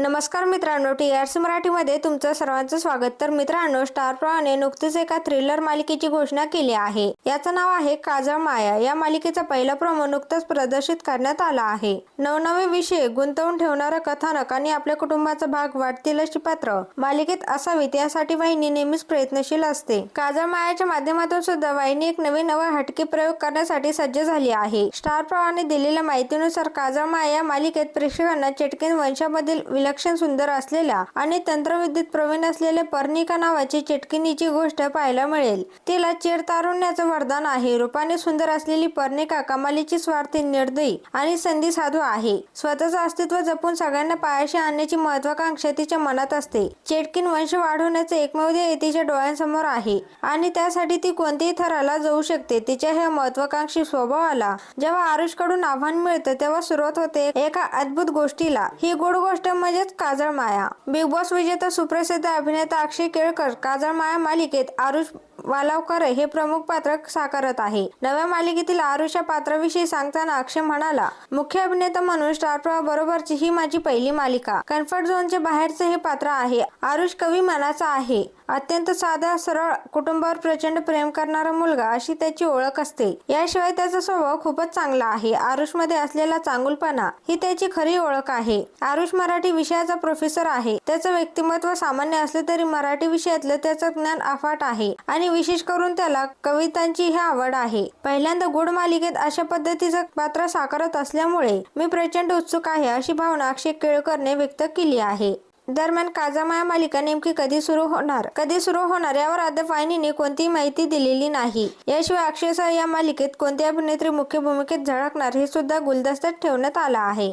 नमस्कार मित्रांनो T R C मराठीमध्ये तुमचं सर्वांचं स्वागत. तर मित्रांनो स्टार प्रवाने नुकतीच एका थ्रिलर मालिकेची घोषणा केली आहे. याचं नाव आहे काजळ माया. या मालिकेचा पहिला प्रोमो नुकताच प्रदर्शित करण्यात आला आहे. नवनवे विषय गुंतवून ठेवणारं कथानक आणि आपल्या कुटुंबाचा भाग वाटतील अशी पात्र. मालिकेत असावीत यासाठी वाहिनी नेहमीच प्रयत्नशील असते. काजळ मायाच्या माध्यमातून सुद्धा वाहिनी एक नवीन नवा हटके प्रयोग करण्यासाठी सज्ज झाली आहे. स्टार प्रवाहाने दिलेल्या माहितीनुसार काजळ माया या मालिकेत प्रेक्षकांना चेटकिन वंशामधील विलक्षण सुंदर असलेल्या आणि तंत्रविद्येत प्रवीण असलेल्या पर्णिका नावाची चेटकिनीची गोष्ट पाहायला मिळेल. तिला चेर तारुण्याचं वरदान आहे. रूपाने सुंदर असलेली पर्णिका कमालीची स्वार्थी निर्दयी आणि संधी साधू आहे. स्वतःचं अस्तित्व जपून सगळ्यांना पायाशी आणण्याची महत्वाकांक्षा तिच्या मनात असते. चेटकिन वंश वाढवण्याचे एकमेव ध्येय तिच्या डोळ्यांसमोर आहे आणि त्यासाठी ती कोणत्याही थराला जाऊ शकते. तिच्या ह्या महत्वाकांक्षी स्वभावाला जेव्हा आरुषकडून आव्हान मिळतं तेव्हा सुरुवात होते एका अद्भुत गोष्टीला. ही गोड गोष्ट म्हणजे म्हणजेच काजळ माया बिग बॉस विजेता सुप्रसिद्ध अभिनेता अक्षय केळकर काजळ माया मालिकेत आरुष वालावकर हे प्रमुख पात्र साकारत आहे. नव्या मालिकेतील आरुषच्या पात्राविषयी सांगताना अक्षय म्हणाला मुख्य अभिनेता म्हणून स्टार प्रवाह बरोबरची ही माझी पहिली मालिका. कम्फर्ट झोनच्या बाहेरचे हे पात्र आहे. आरुष कवी मनाचा आहे. अत्यंत साधा सरळ कुटुंबावर प्रचंड प्रेम करणारा मुलगा अशी त्याची ओळख असते. याशिवाय त्याचा स्वभाव खूपच चांगला आहे. आरुषमध्ये असलेला चांगुलपणा ही त्याची खरी ओळख आहे. आरुष मराठी विषयाचा प्रोफेसर आहे. त्याचं व्यक्तिमत्व सामान्य असले तरी मराठी विषयातलं त्याचं ज्ञान अफाट आहे आणि विशेष करून त्याला कवितांची ही आवड आहे. पहिल्यांदा गुड मालिकेत अशा पद्धतीचं पात्र साकारत असल्यामुळे मी प्रचंड उत्सुक आहे अशी भावना अक्षय केळकरने व्यक्त केली आहे. दरम्यान काजामाया मालिका नेमकी कधी सुरू होणार? कधी सुरू होणार यावर अद्याप वाहिनीने कोणतीही माहिती दिलेली नाही. याशिवाय अक्षयसह या मालिकेत कोणती अभिनेत्री मुख्य भूमिकेत झळकणार हे सुद्धा गुलदस्त्यात ठेवण्यात आलं आहे.